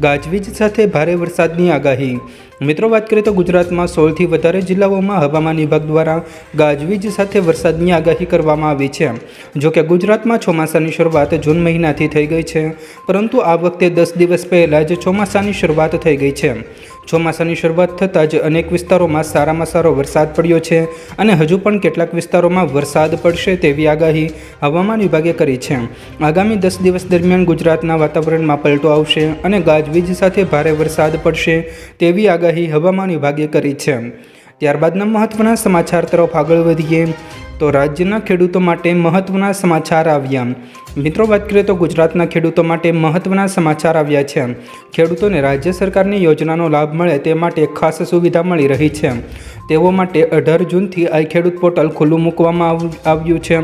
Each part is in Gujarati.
ગાજવીજ સાથે ભારે વરસાદની આગાહી. મિત્રો, વાત કરીએ તો ગુજરાતમાં સોળથી વધારે જિલ્લાઓમાં હવામાન વિભાગ દ્વારા ગાજવીજ સાથે વરસાદની આગાહી કરવામાં આવી છે. જો કે ગુજરાતમાં ચોમાસાની શરૂઆત જૂન મહિનાથી થઈ ગઈ છે, પરંતુ આ વખતે દસ દિવસ પહેલાં જ ચોમાસાની શરૂઆત થઈ ગઈ છે. ચોમાસાની શરૂઆત થતાં જ અનેક વિસ્તારોમાં સારામાં સારો વરસાદ પડ્યો છે અને હજુ પણ કેટલાક વિસ્તારોમાં વરસાદ પડશે તેવી આગાહી હવામાન વિભાગે કરી છે. આગામી દસ દિવસ દરમિયાન ગુજરાતના વાતાવરણમાં પલટો આવશે અને ગાજવીજ સાથે ભારે વરસાદ પડશે તેવી આગાહી હવામાન વિભાગે કરી છે. ત્યારબાદના મહત્ત્વના સમાચાર તરફ આગળ વધીએ તો રાજ્યના ખેડૂતો માટે મહત્ત્વના સમાચાર આવ્યા. મિત્રો, વાત કરીએ તો ગુજરાતના ખેડૂતો માટે મહત્ત્વના સમાચાર આવ્યા છે. ખેડૂતોને રાજ્ય સરકારની યોજનાનો લાભ મળે તે માટે ખાસ સુવિધા મળી રહી છે. તેઓ માટે અઢાર જૂનથી આ ખેડૂત પોર્ટલ ખુલ્લું મૂકવામાં આવ- આવ્યું છે.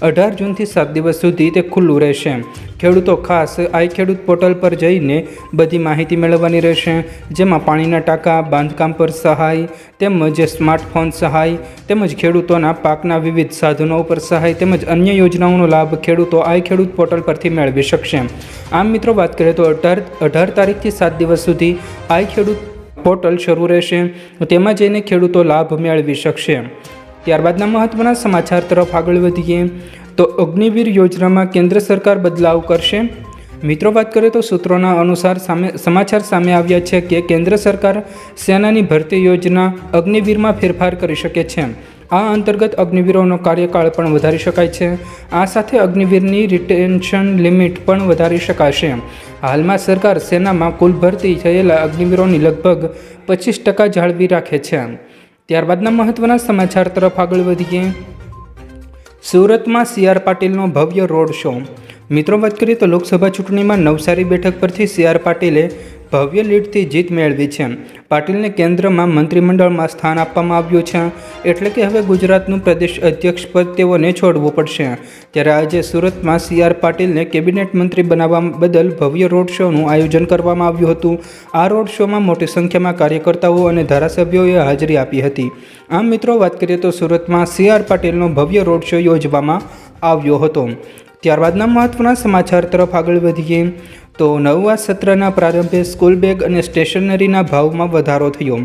અઢાર જૂનથી સાત દિવસ સુધી તે ખુલ્લું રહેશે. ખેડૂતો ખાસ આઈ ખેડૂત પોર્ટલ પર જઈને બધી માહિતી મેળવવાની રહેશે, જેમાં પાણીના ટાંકા, બાંધકામ પર સહાય, તેમજ સ્માર્ટફોન સહાય, તેમજ ખેડૂતોના પાકના વિવિધ સાધનો પર સહાય, તેમજ અન્ય યોજનાઓનો લાભ ખેડૂતો આઈ ખેડૂત પોર્ટલ પરથી મેળવી શકશે. આમ મિત્રો, વાત કરીએ તો અઢાર અઢાર તારીખથી સાત દિવસ સુધી આઈ ખેડૂત પોર્ટલ શરૂ રહેશે. તેમાં જઈને ખેડૂતો લાભ મેળવી શકશે. ત્યારબાદના મહત્ત્વના સમાચાર તરફ આગળ વધીએ. તો અગ્નિવીર યોજનામાં કેન્દ્ર સરકાર બદલાવ કરશે. મિત્રો, વાત કરીએ તો સૂત્રોના અનુસાર સામે, સમાચાર સામે આવ્યા છે કે કેન્દ્ર સરકાર સેનાની ભરતી યોજના અગ્નિવીરમાં ફેરફાર કરી શકે છે. આ અંતર્ગત અગ્નિવીરોનો કાર્યકાળ પણ વધારી શકાય છે. આ સાથે અગ્નિવીરની રિટેન્શન લિમિટ પણ વધારી શકાશે. હાલમાં સરકાર સેનામાં કુલ ભરતી થયેલા અગ્નિવીરોની લગભગ પચીસ ટકા જાળવી રાખે છે. ત્યારબાદના મહત્ત્વના સમાચાર તરફ આગળ વધીએ. સુરતમાં સી આર પાટીલનો ભવ્ય રોડ શો. મિત્રો, વાત કરીએ તો લોકસભા ચૂંટણીમાં નવસારી બેઠક પરથી સી આર પાટીલે ભવ્ય લીડથી જીત મેળવી છે. પાટીલને કેન્દ્રમાં મંત્રીમંડળમાં સ્થાન આપવામાં આવ્યું છે. એટલે કે હવે ગુજરાતનું પ્રદેશ અધ્યક્ષ પદ તેઓને છોડવું પડશે. ત્યારે આજે સુરતમાં સી આર પાટીલને કેબિનેટ મંત્રી બનાવવા બદલ ભવ્ય રોડ શોનું આયોજન કરવામાં આવ્યું હતું. આ રોડ શોમાં મોટી સંખ્યામાં કાર્યકર્તાઓ અને ધારાસભ્યોએ હાજરી આપી હતી. આમ મિત્રો, વાત કરીએ તો સુરતમાં સી આર પાટીલનો ભવ્ય રોડ શો યોજવામાં આવ્યો હતો. ત્યારબાદના મહત્ત્વના સમાચાર તરફ આગળ વધીએ. તો નવા સત્રના પ્રારંભે સ્કૂલ બેગ અને સ્ટેશનરીના ભાવમાં વધારો થયો.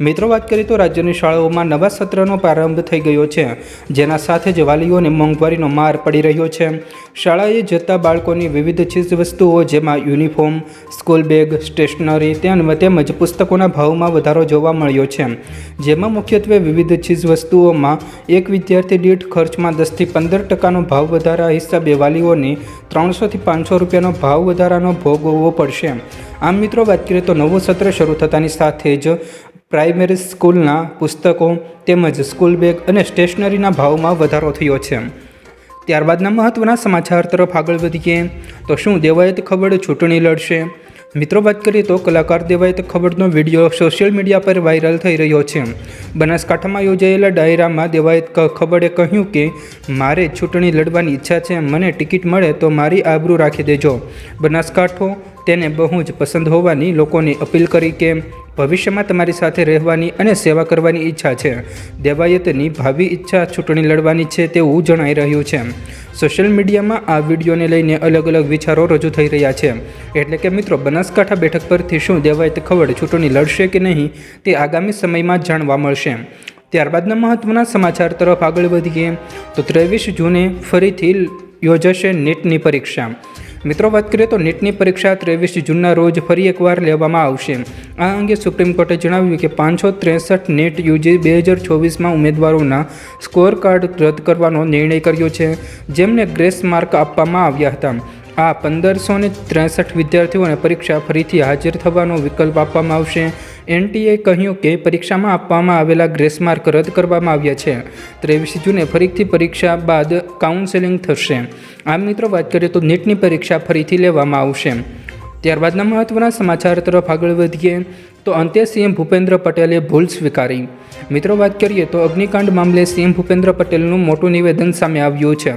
મિત્રો, વાત કરીએ તો રાજ્યની શાળાઓમાં નવા સત્રનો પ્રારંભ થઈ ગયો છે, જેના સાથે જ વાલીઓને મોંઘવારીનો માર પડી રહ્યો છે. શાળાએ જતા બાળકોની વિવિધ ચીજવસ્તુઓ જેમાં યુનિફોર્મ, સ્કૂલ બેગ, સ્ટેશનરી તેમ- તેમજ પુસ્તકોના ભાવમાં વધારો જોવા મળ્યો છે. જેમાં મુખ્યત્વે વિવિધ ચીજવસ્તુઓમાં એક વિદ્યાર્થી દીઠ ખર્ચમાં દસથી પંદર ટકાનો ભાવ વધારા હિસાબે વાલીઓને ત્રણસોથી પાંચસો રૂપિયાનો ભાવ વધારાનો ભોગવવો પડશે આમ મિત્રો, વાત કરીએ તો નવું સત્ર શરૂ થતાની સાથે જ પ્રાઇમરી સ્કૂલના પુસ્તકો તેમજ સ્કૂલ બેગ અને સ્ટેશનરીના ભાવમાં વધારો થયો છે ત્યારબાદના મહત્ત્વના સમાચાર તરફ આગળ વધીએ તો શું દેવાયત ખબર ચૂંટણી લડશે? મિત્રો, વાત કરીએ તો કલાકાર દેવાયત ખબરનો વીડિયો સોશિયલ મીડિયા પર વાયરલ થઈ રહ્યો છે. બનાસકાંઠામાં યોજાયેલા ડાયરામાં દેવાયત ખબરે કહ્યું કે, મારે ચૂંટણી લડવાની ઈચ્છા છે, મને ટિકિટ મળે તો મારી આબરૂ રાખી દેજો. બનાસકાંઠો તેને બહુ જ પસંદ હોવાની લોકોને અપીલ કરી કે ભવિષ્યમાં તમારી સાથે રહેવાની અને સેવા કરવાની ઈચ્છા છે. દેવાયતની ભાવિ ઈચ્છા ચૂંટણી લડવાની છે તેવું જણાઈ રહ્યું છે. સોશિયલ મીડિયામાં આ વિડીયોને લઈને અલગ અલગ વિચારો રજૂ થઈ રહ્યા છે. એટલે કે મિત્રો, બનાસકાંઠા બેઠક પરથી શું દેવાયત ખવડ ચૂંટણી લડશે કે નહીં તે આગામી સમયમાં જાણવા મળશે. ત્યારબાદના મહત્ત્વના સમાચાર તરફ આગળ વધીએ. તો ત્રેવીસ જૂને ફરીથી યોજાશે નીટની પરીક્ષા. મિત્રો, વાત કરીએ તો નીટની પરીક્ષા ત્રેવીસ જૂનના રોજ ફરી એકવાર લેવામાં આવશે. આ અંગે સુપ્રીમ કોર્ટે જણાવ્યું કે પાંચસો ત્રેસઠ નેટ યુજી બે હજાર ચોવીસમાં ઉમેદવારોના સ્કોર કાર્ડ રદ કરવાનો નિર્ણય કર્યો છે, જેમને ગ્રેસ માર્ક આપવામાં આવ્યા હતા. આ પંદરસો ને ત્રેસઠ વિદ્યાર્થીઓને પરીક્ષા ફરીથી હાજર થવાનો વિકલ્પ આપવામાં આવશે. એનટીએ કહ્યું કે પરીક્ષામાં આપવામાં આવેલા ગ્રેસમાર્ક રદ કરવામાં આવ્યા છે. ત્રેવીસ જૂને ફરીથી પરીક્ષા બાદ કાઉન્સેલિંગ થશે. આમ મિત્રો, વાત કરીએ તો નીટની પરીક્ષા ફરીથી લેવામાં આવશે. ત્યારબાદના મહત્ત્વના સમાચાર તરફ આગળ વધીએ, તો અંતે સીએમ ભૂપેન્દ્ર પટેલે ભૂલ સ્વીકારી. મિત્રો, વાત કરીએ તો અગ્નિકાંડ મામલે સીએમ ભૂપેન્દ્ર પટેલનું મોટું નિવેદન સામે આવ્યું છે.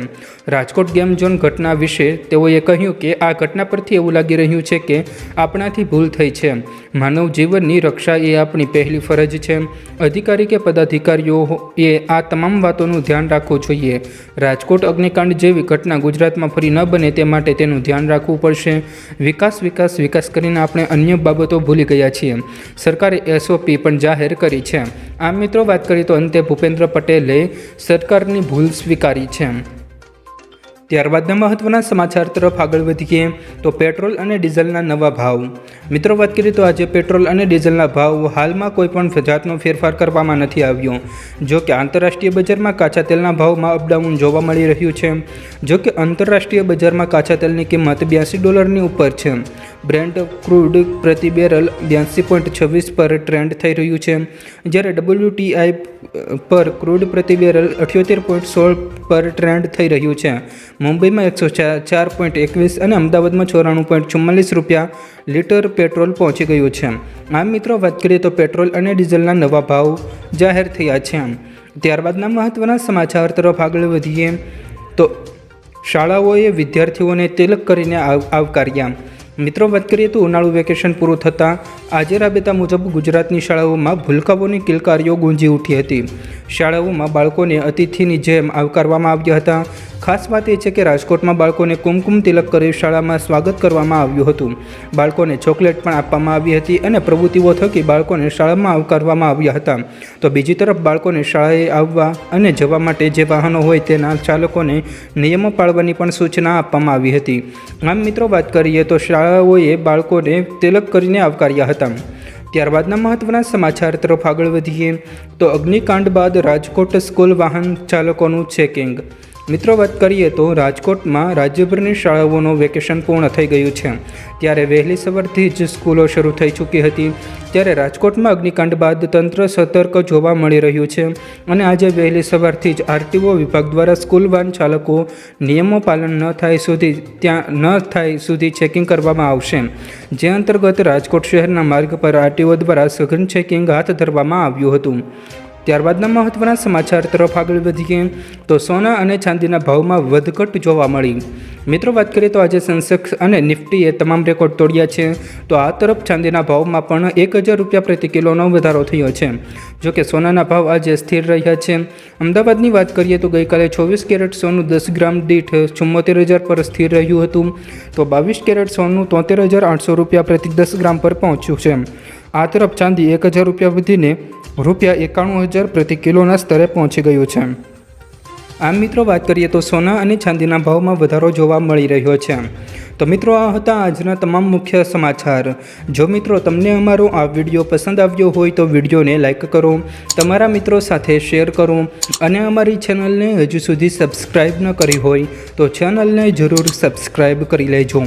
રાજકોટ ગેમ ઝોન ઘટના વિશે તેઓએ કહ્યું કે, આ ઘટના પરથી એવું લાગી રહ્યું છે કે, આપણાથી ભૂલ થઈ છે. માનવ જીવનની રક્ષા એ આપણી પહેલી ફરજ છે. અધિકારી કે પદાધિકારીઓએ આ તમામ વાતોનું ધ્યાન રાખવું જોઈએ. રાજકોટ અગ્નિકાંડ જેવી ઘટના ગુજરાતમાં ફરી ન બને તે માટે તેનું ધ્યાન રાખવું પડશે. વિકાસ વિકાસ વિકાસ કરીને આપણે અન્ય બાબતો ભૂલી ગયા છીએ. સરકારે એસઓપી પણ જાહેર કરી છે. આમ મિત્રો, વાત કરીએ તો અંતે ભૂપેન્દ્ર પટેલે સરકારની ભૂલ સ્વીકારી છે. ત્યારબાદના મહત્વના સમાચાર તરફ આગળ વધીએ તો પેટ્રોલ અને ડીઝલના નવા ભાવ. મિત્રો, વાત કરીએ તો આજે પેટ્રોલ અને ડીઝલના ભાવ હાલમાં કોઈપણ જાતનો ફેરફાર કરવામાં નથી આવ્યો. જો કે આંતરરાષ્ટ્રીય બજારમાં કાચા તેલના ભાવમાં અપડાઉન જોવા મળી રહ્યું છે. જો કે આંતરરાષ્ટ્રીય બજારમાં કાચા તેલની કિંમત બ્યાસી ડોલરની ઉપર છે. બ્રેન્ડ ક્રૂડ પ્રતિ બેરલ બ્યાસી પોઈન્ટ છવ્વીસ પર ટ્રેન્ડ થઈ રહ્યું છે. જ્યારે ડબલ્યુટીઆઈ પર ક્રૂડ પ્રતિ બેરલ અઠ્યોતેર પોઈન્ટ સોળ પર ટ્રેન્ડ થઈ રહ્યું છે. મુંબઈમાં એકસો ચાર પોઈન્ટ એકવીસ અને અમદાવાદમાં ચોરાણું પોઈન્ટ ચુમ્માલીસ રૂપિયા લીટર પેટ્રોલ પહોંચી ગયું છે. આમ મિત્રો, વાત કરીએ તો પેટ્રોલ અને ડીઝલના નવા ભાવ જાહેર થયા છે. ત્યારબાદના મહત્ત્વના સમાચાર તરફ આગળ વધીએ તો શાળાઓએ વિદ્યાર્થીઓને તિલક કરીને આવ, આવકાર્યા. મિત્રો, વાત કરીએ તો ઉનાળુ વેકેશન પૂરું થતાં આજે રાબેતા મુજબ ગુજરાતની શાળાઓમાં ભૂલકાઓની કિલકારીઓ ગુંજી ઉઠી હતી. શાળાઓમાં બાળકોને અતિથિની જેમ આવકારવામાં આવ્યા હતા. ખાસ વાત એ છે કે રાજકોટમાં બાળકોને કુમકુમ તિલક કરી શાળામાં સ્વાગત કરવામાં આવ્યું હતું. બાળકોને ચોકલેટ પણ આપવામાં આવી હતી અને પ્રવૃત્તિઓ થકી બાળકોને શાળામાં આવકારવામાં આવ્યા હતા. તો બીજી તરફ બાળકોને શાળાએ આવવા અને જવા માટે જે વાહનો હોય તેના ચાલકોને નિયમો પાળવાની પણ સૂચના આપવામાં આવી હતી. આમ મિત્રો વાત કરીએ તો શાળાઓએ બાળકોને તિલક કરીને આવકાર્યા હતા. ત્યારબાદના મહત્વના સમાચાર તરફ આગળ વધીએ તો અગ્નિકાંડ બાદ રાજકોટ સ્કૂલ વાહન ચાલકોનું ચેકિંગ. મિત્રો, વાત કરીએ તો રાજકોટમાં રાજ્યભરની શાળાઓનું વેકેશન પૂર્ણ થઈ ગયું છે. ત્યારે વહેલી સવારથી જ સ્કૂલો શરૂ થઈ ચૂકી હતી. ત્યારે રાજકોટમાં અગ્નિકાંડ બાદ તંત્ર સતર્ક જોવા મળી રહ્યું છે અને આજે વહેલી સવારથી જ આરટીઓ વિભાગ દ્વારા સ્કૂલ વાહન ચાલકો નિયમો પાલન ન થાય સુધી ત્યાં ન થાય સુધી ચેકિંગ કરવામાં આવશે. જે અંતર્ગત રાજકોટ શહેરના માર્ગ પર આરટીઓ દ્વારા સઘન ચેકિંગ હાથ ધરવામાં આવ્યું હતું. ત્યારબાદના મહત્વના સમાચાર તરફ આગળ વધીએ, તો સોના અને ચાંદીના ભાવમાં વધઘટ જોવા મળી. મિત્રો, વાત કરીએ તો આજે સેન્સેક્સ અને નિફ્ટીએ તમામ રેકોર્ડ તોડ્યા છે. તો આ તરફ ચાંદીના ભાવમાં પણ એક હજાર રૂપિયા પ્રતિ કિલોનો વધારો થયો છે. જો કે સોનાના ભાવ આજે સ્થિર રહ્યા છે. અમદાવાદની વાત કરીએ તો ગઈકાલે ચોવીસ કેરેટ સોનું દસ ગ્રામ દીઠ ચુમ્મોતેર હજાર પર સ્થિર રહ્યું હતું. તો બાવીસ કેરેટ સોનું તોતેર હજાર આઠસો રૂપિયા પ્રતિ દસ ગ્રામ પર પહોંચ્યું છે. આ તરફ ચાંદી એક હજાર રૂપિયા વધીને રૂપિયા એકાણું હજાર પ્રતિ કિલોના સ્તરે પહોંચી ગયું છે. આમ મિત્રો, વાત કરીએ તો સોના અને ચાંદીના ભાવમાં વધારો જોવા મળી રહ્યો છે. તો મિત્રો, આ હતા આજના તમામ મુખ્ય સમાચાર. જો મિત્રો તમને અમારો આ વીડિયો પસંદ આવ્યો હોય તો વિડીયોને લાઇક કરો, તમારા મિત્રો સાથે શેર કરો અને અમારી ચેનલને હજુ સુધી સબસ્ક્રાઈબ ન કરી હોય તો ચેનલને જરૂર સબસ્ક્રાઈબ કરી લેજો.